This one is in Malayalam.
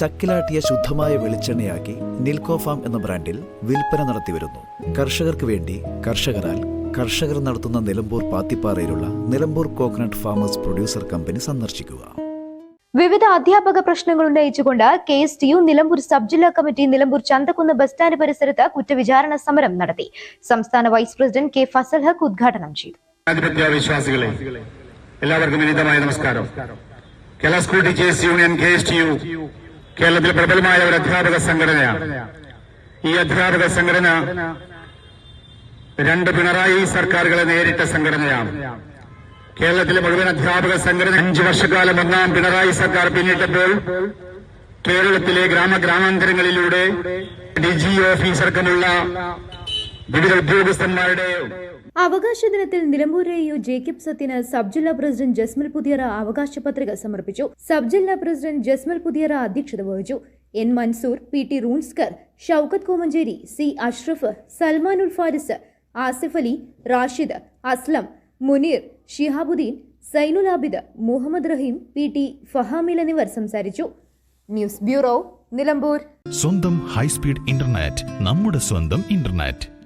ചക്കിലാട്ടിയ ശുദ്ധമായ വെളിച്ചെണ്ണയാക്കി നിൽക്കോ ഫാം എന്ന ബ്രാൻഡിൽ വിൽപ്പന നടത്തിവരുന്നു കർഷകർക്ക് വേണ്ടി കർഷകരാൽ കർഷകർ നടത്തുന്ന Nilambur പാത്തിപ്പാറയിലുള്ള Nilambur coconut farmers producer company സന്ദർശിക്കുക. വിവിധ അധ്യാപക പ്രശ്നങ്ങൾ ഉന്നയിച്ചുകൊണ്ട് K S T U Nilambur sub ജില്ലാ committee Nilambur Chanthakkunnu bus stand പരിസരത്ത് കുറ്റവിചാരണ സമരം നടത്തി. സംസ്ഥാന vice president K Fazal Haq ഉദ്ഘാടനം ചെയ്തു. വിശ്വാസികളെ എല്ലാവർക്കും നമസ്കാരം. Kerala school teachers union K S T U കേരളത്തിലെ പ്രബലമായ ഒരു അധ്യാപക സംഘടനയാണ്. ഈ അധ്യാപക സംഘടന രണ്ട് പിണറായി സർക്കാരുകളെ നേരിട്ട സംഘടനയാണ്. കേരളത്തിലെ മുഴുവൻ അധ്യാപക സംഘടന അഞ്ചു വർഷക്കാലം ഒന്നാം പിണറായി സർക്കാർ പിന്നിട്ടപ്പോൾ കേരളത്തിലെ ഗ്രാമഗ്രാമാന്തരങ്ങളിലൂടെ ഡി ജി ഓഫീസർക്കുമുള്ള വിവിധ ഉദ്യോഗസ്ഥന്മാരുടെ അവകാശ ദിനത്തിൽ നിലമ്പൂർ എ യു ജേക്കബ് സത്യന് സബ് ജില്ലാ പ്രസിഡന്റ് ജസ്മൽ പുതിയറ അവകാശ പത്രിക സമർപ്പിച്ചു. സബ് ജില്ലാ പ്രസിഡന്റ് ജസ്മൽ പുതിയറ അധ്യക്ഷത വഹിച്ചു. N Mansoor P T റൂൺസ്കർ Shoukath Komancheri C Ashraf Salman ul Faris Asif Ali Rashid Aslam Muneer Shihabuddin Zainul Abid Muhammad Raheem P T Fahamil എന്നിവർ സംസാരിച്ചു. News bureau Nilambur. സ്വന്തം ഹൈസ്പീഡ് ഇന്റർനെറ്റ് നമ്മുടെ സ്വന്തം ഇന്റർനെറ്റ്.